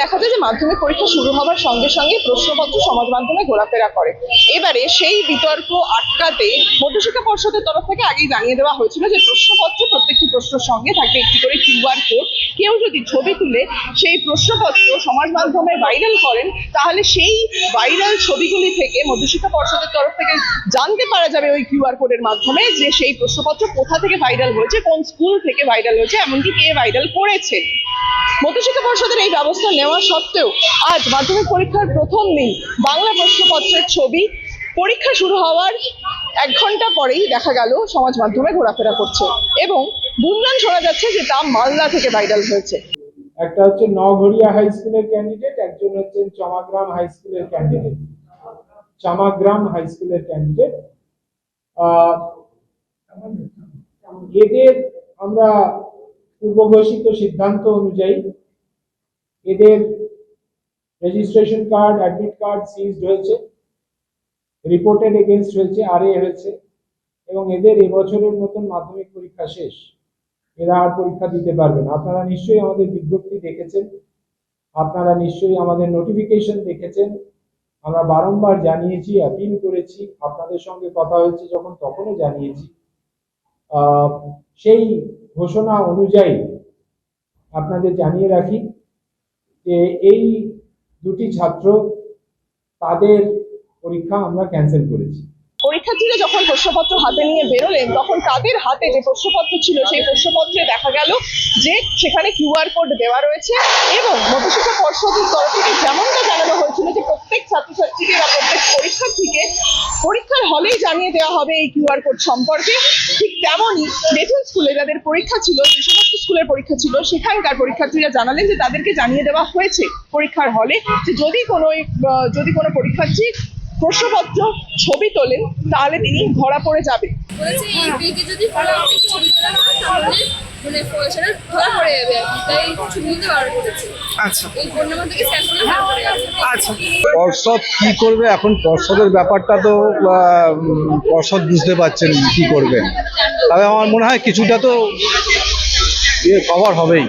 দেখা যে মাধ্যমিক পরীক্ষা শুরু হওয়ার সঙ্গে সঙ্গে প্রশ্নপত্র সমাজ মাধ্যমে ঘোরাফেরা করে। এবারে সেই বিতর্ক আটকাতে পর্ষদের তরফ থেকে আগেই জানিয়ে দেওয়া হয়েছিল যে প্রশ্নপত্র, প্রত্যেকটি প্রশ্নের সঙ্গে থাকে একটি করে কিউআর কোড। কেউ যদি ছবি তুলে সেই প্রশ্নপত্র সমাজ মাধ্যমে ভাইরাল করেন, তাহলে সেই ভাইরাল ছবিগুলি থেকে মধ্যশিক্ষা পর্ষদের তরফ থেকে জানতে পারা যাবে ওই কিউআর কোডের মাধ্যমে যে সেই প্রশ্নপত্র কোথা থেকে ভাইরাল হয়েছে, কোন স্কুল থেকে ভাইরাল হয়েছে, এমনকি কে ভাইরাল করেছে। মধ্যশিক্ষা পর্ষদের এই ব্যবস্থা নেওয়া সত্ত্বেও আজ মাধ্যমিক পরীক্ষার প্রথম দিন বাংলা প্রশ্নপত্রের ছবি পরীক্ষা শুরু হওয়ার এক ঘণ্টা পরেই দেখা গেল সমাজ মাধ্যমে ঘোরাফেরা করছে এবং গুঞ্জন শোনা যাচ্ছে যে তা মালদা থেকে ভাইরাল হয়েছে। একটা হচ্ছে নগরিয়া হাই স্কুলের ক্যান্ডিডেট একজন হচ্ছেন চমাগ্রাম হাই স্কুলের ক্যান্ডিডেট চামাগ্রাম হাই স্কুলের ক্যান্ডিডেট এদের আমরা পূর্বঘোষিত সিদ্ধান্ত অনুযায়ী এদের registration card admit card seized হয়েছে রিপোর্টেড এগেনস্ট হয়েছে আরএ হয়েছে, এবং এদের এবছরের মতন মাধ্যমিক পরীক্ষা শেষ। এরা আর পরীক্ষা দিতে পারবে না। আপনারা নিশ্চয়ই আমাদের বিজ্ঞপ্তি দেখেছেন। আপনারা নিশ্চয়ই আমাদের নোটিফিকেশন দেখেছেন। আমরা বারংবার জানিয়েছি অ্যাপিল করেছি, আপনাদের সঙ্গে কথা হয়েছে যখন তখনও জানিয়েছি। সেই ঘোষণা অনুযায়ী আপনাদের জানিয়ে রাখি যে এই দুটি ছাত্র তাদের পরীক্ষা আমরা ক্যান্সেল করেছি। পরীক্ষার্থীরা যখন প্রশ্নপত্র হাতে নিয়ে বেরোলেন, তখন তাদের হাতে যে প্রশ্নপত্র ছিল, সেই প্রশ্নপত্রে দেখা গেল যে সেখানে কিউআর কোড দেওয়া রয়েছে এবং মধ্যশিক্ষা পর্ষদের তরফ থেকে যেমনটা প্রত্যেক ছাত্রছাত্রীকে বা প্রত্যেক পরীক্ষার্থীকে পরীক্ষার হলেই জানিয়ে দেওয়া হবে এই কিউআর কোড সম্পর্কে। ঠিক তেমনই বেথুন স্কুলে যাদের পরীক্ষা ছিল যে সমস্ত স্কুলের পরীক্ষা ছিল সেখানকার পরীক্ষার্থীরা জানালেন যে তাদেরকে জানিয়ে দেওয়া হয়েছে পরীক্ষার হলে যে যদি কোনো যদি কোনো পরীক্ষার্থী প্রশ্নপত্র ছবি তোলেন তাহলে তিনি ধরা পড়ে যাবে। বলেছে এই পেজে যদি ফলো আপনি ছবি তোলা তাহলে মানে ফ- সেটা ধরা পড়ে যাবে আর তাই ছবি নিতে বারণ করেছে আচ্ছা। এই ফোন নাম্বার থেকে ধরা পড়ে যাবে আচ্ছা। পর্ষদ কি করবে? এখন পর্ষদের ব্যাপারটা তো পর্ষদ বুঝতে পারছেন কি করবেন তবে আমার মনে হয় কিছুটা তো ইয়ে কভার হবেই।